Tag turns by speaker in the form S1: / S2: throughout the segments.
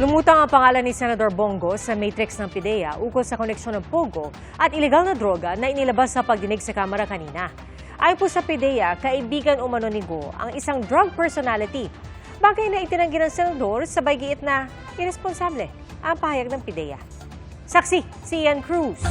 S1: Lumutang ang pangalan ni Senador Bongo sa matrix ng PIDEA ukol sa koneksyon ng Pogo at ilegal na droga na inilabas sa pagdinig sa Kamara kanina. Ayon po sa PIDEA, kaibigan umano ni Go ang isang drug personality. Bagay na itinanggi ng senador sa giit na irresponsable ang pahayag ng PIDEA. Saksi, si Ian Cruz.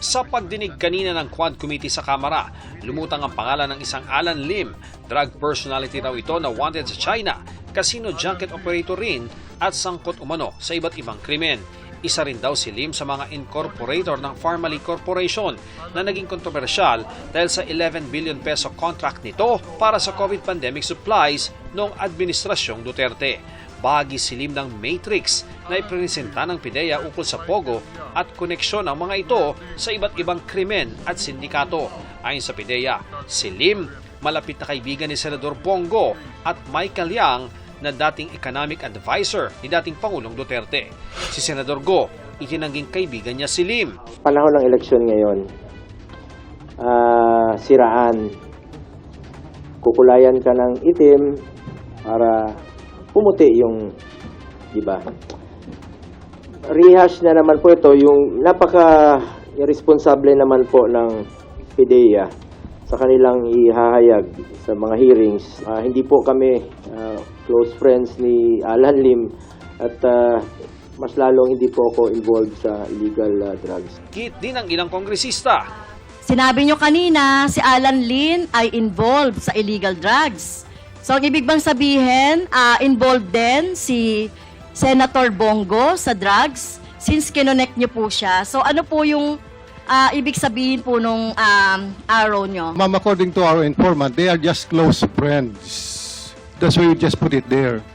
S2: Sa pagdinig kanina ng Quad Committee sa Kamara, lumutang ang pangalan ng isang Alan Lim. Drug personality raw ito na wanted sa China, casino junket operator rin at sangkot umano sa iba't ibang krimen. Isa rin daw si Lim sa mga incorporator ng Pharmaly Corporation na naging kontrobersyal dahil sa 11 billion peso contract nito para sa COVID pandemic supplies noong Administrasyong Duterte. Bahagi si Lim ng Matrix na ipresenta ng PIDEA ukol sa Pogo at koneksyon ng mga ito sa iba't ibang krimen at sindikato. Ayon sa PIDEA, si Lim malapit na kaibigan ni Senador Bongo at Michael Yang na dating economic advisor ni dating Pangulong Duterte. Si Senador Go, itinangging kaibigan niya si Lim.
S3: panahon ng eleksyon ngayon, ah, siraan. Kukulayan ka ng itim para pumuti yung, di ba? Rehash na naman po ito, yung napaka irresponsible naman po ng PIDEA sa kanilang ihahayag sa mga hearings. Ah, hindi po kami ah, close friends ni Alan Lim at ah, mas lalong hindi po ako involved sa illegal ah, drugs.
S2: Git din ng ilang kongresista
S4: Sinabi nyo kanina, si Alan Lin ay involved sa illegal drugs. So, ang ibig bang sabihin, ah, involved din si Senator Bongo sa drugs since kinonect nyo po siya. So, ano po yung ah, ibig sabihin po nung um, arrow nyo?
S5: Ma'am, according to our informant, they are just close friends. That's why we just put it there.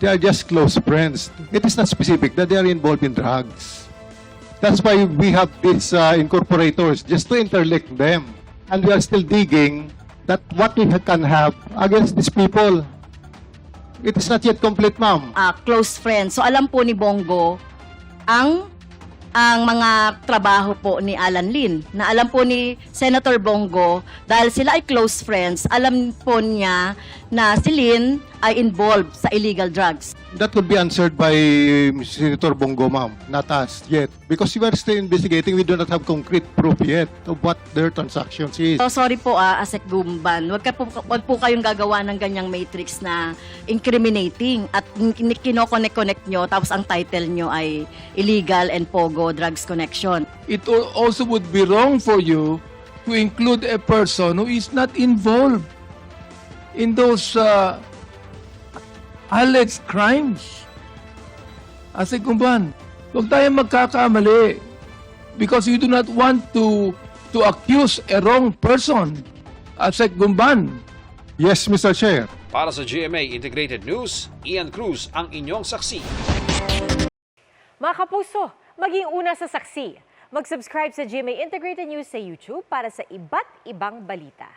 S5: They are just close friends. It is not specific that they are involved in drugs. That's why we have these uh, incorporators, just to interlink them. And we are still digging that what we can have against these people. It is not yet complete, ma'am.
S4: ah, close friends. So alam po ni Bongo ang ang mga trabaho po ni Alan Lin. Na alam po ni Senator Bongo dahil sila ay close friends, alam po niya na si Lin ay involved sa illegal drugs.
S5: That would be answered by Senator Bongo, ma'am, not us yet. Because we are still investigating, we do not have concrete proof yet of what their transactions is.
S4: So sorry po ah, Asek Gumban, wag, ka po, wag po kayong gagawa ng ganyang matrix na incriminating at kin- kino-connect-connect nyo tapos ang title nyo ay illegal and pogo drugs connection.
S6: it al- also would be wrong for you to include a person who is not involved in those uh, alleged crimes. Ase kumban, huwag tayo magkakamali because you do not want to to accuse a wrong person. Ase Gumban,
S5: Yes, Mr. Chair.
S2: para sa GMA Integrated News, Ian Cruz ang inyong saksi.
S1: Mga kapuso, maging una sa saksi. Mag-subscribe sa GMA Integrated News sa YouTube para sa iba't ibang balita.